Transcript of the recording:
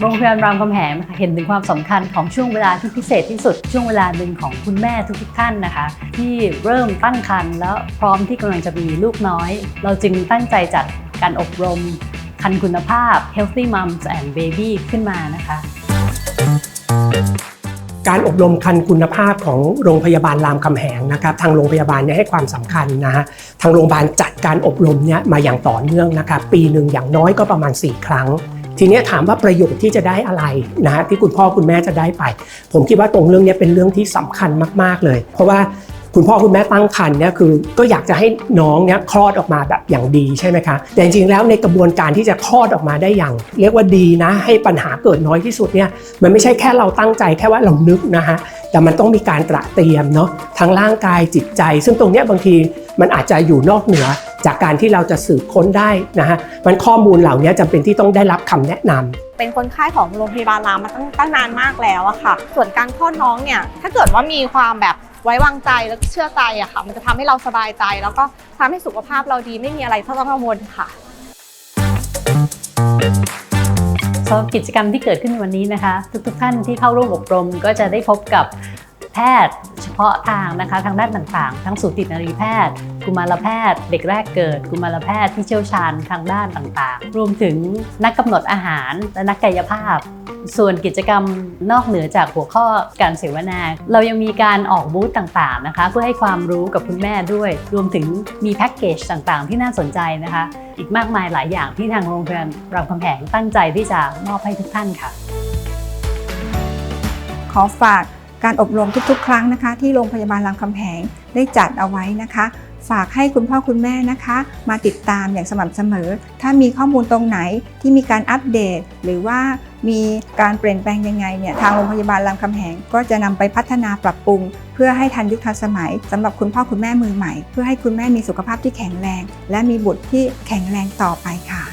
โรงพยาบาลรามคำแหงเห็นถึงความสำคัญของช่วงเวลาที่พิเศษที่สุด ช่วงเวลาหนึ่งของคุณแม่ทุกๆท่านนะคะ ที่เริ่มตั้งครรภ์แล้วพร้อมที่กำลังจะมีลูกน้อย เราจึงตั้งใจจัดการอบรมคันคุณภาพ Healthy Moms and Baby ขึ้นมานะคะการอบรมคันคุณภาพของโรงพยาบาลรามคำแหงนะครับทางโรงพยาบาลเนี่ยให้ความสำคัญนะฮะทางโรงพยาบาลจัดการอบรมเนี่ยมาอย่างต่อเนื่องนะครับปีหนึ่งอย่างน้อยก็ประมาณ 4 ครั้ง ทีนี้ถามว่าประโยชน์ที่จะได้อะไรนะฮะที่คุณพ่อคุณแม่จะได้ไป ผมคิดว่าตรงเรื่องนี้เป็นเรื่องที่สำคัญมากๆเลย เพราะว่าคุณพ่อคุณแม่ตั้งครรภ์เนี่ยคือก็อยากจะให้น้องเนี่ยคลอดออกมาแบบอย่างดีใช่ไหมคะแต่จริงๆแล้วในกระบวนการที่จะคลอดออกมาได้อย่าง เรียกว่าดีนะ ให้ปัญหาเกิดน้อยที่สุดเนี่ยมันไม่ใช่แค่เราตั้งใจแค่ว่าเรานึกนะฮะแต่มันต้องมีการตระเตรียมเนาะทั้งร่างกายจิตใจ ซึ่งตรงเนี้ยบางทีมันอาจจะอยู่นอกเหนือ จากการที่เราจะสืบค้นได้นะฮะมันข้อมูลเหล่านี้จำเป็นที่ต้องได้รับคำแนะนำเป็นคนไข้ของโรงพยาบาลรามมาตั้งตั้งนานมากแล้วอะค่ะ ส่วนการคลอดน้องเนี่ย ถ้าเกิดว่ามีความแบบไว้วางใจแล้วก็เชื่อใจอะค่ะ มันจะทำให้เราสบายใจ แล้วก็ทำให้สุขภาพเราดีไม่มีอะไรต้องกังวลค่ะสำหรับกิจกรรมที่เกิดขึ้นในวันนี้นะคะ ทุกๆท่านที่เข้าร่วมอบรมก็จะได้พบกับแพทย์ เพาะทางนะคะทางด้านต่างๆ ทั้งสูตินรีแพทย์ กุมารแพทย์ เด็กแรกเกิด กุมารแพทย์ที่เชี่ยวชาญทางด้านต่างๆ รวมถึงนักกำหนดอาหารและนักกายภาพ ส่วนกิจกรรมนอกเหนือจากหัวข้อการเสวนา เรายังมีการออกบูธต่างๆนะคะ เพื่อให้ความรู้กับคุณแม่ด้วย รวมถึงมีแพ็กเกจต่างๆ ที่น่าสนใจนะคะ อีกมากมายหลายอย่างที่ทางโรงพยาบาลรามคำแหงตั้งใจที่จะมอบให้ทุกท่านค่ะ ขอฝาก การอบรมทุกๆ ครั้งนะคะ ที่โรงพยาบาลรามคำแหงได้จัดเอาไว้นะคะ ฝากให้คุณพ่อคุณแม่นะคะ มาติดตามอย่างสม่ำเสมอ ถ้ามีข้อมูลตรงไหนที่มีการอัปเดต หรือว่ามีการเปลี่ยนแปลงยังไงเนี่ยทางโรงพยาบาลรามคำแหงก็จะนำไปพัฒนาปรับปรุง เพื่อให้ทันยุคทันสมัยสำหรับคุณพ่อคุณแม่มือใหม่ เพื่อให้คุณแม่มีสุขภาพที่แข็งแรง และมีบุตรที่แข็งแรงต่อไปค่ะ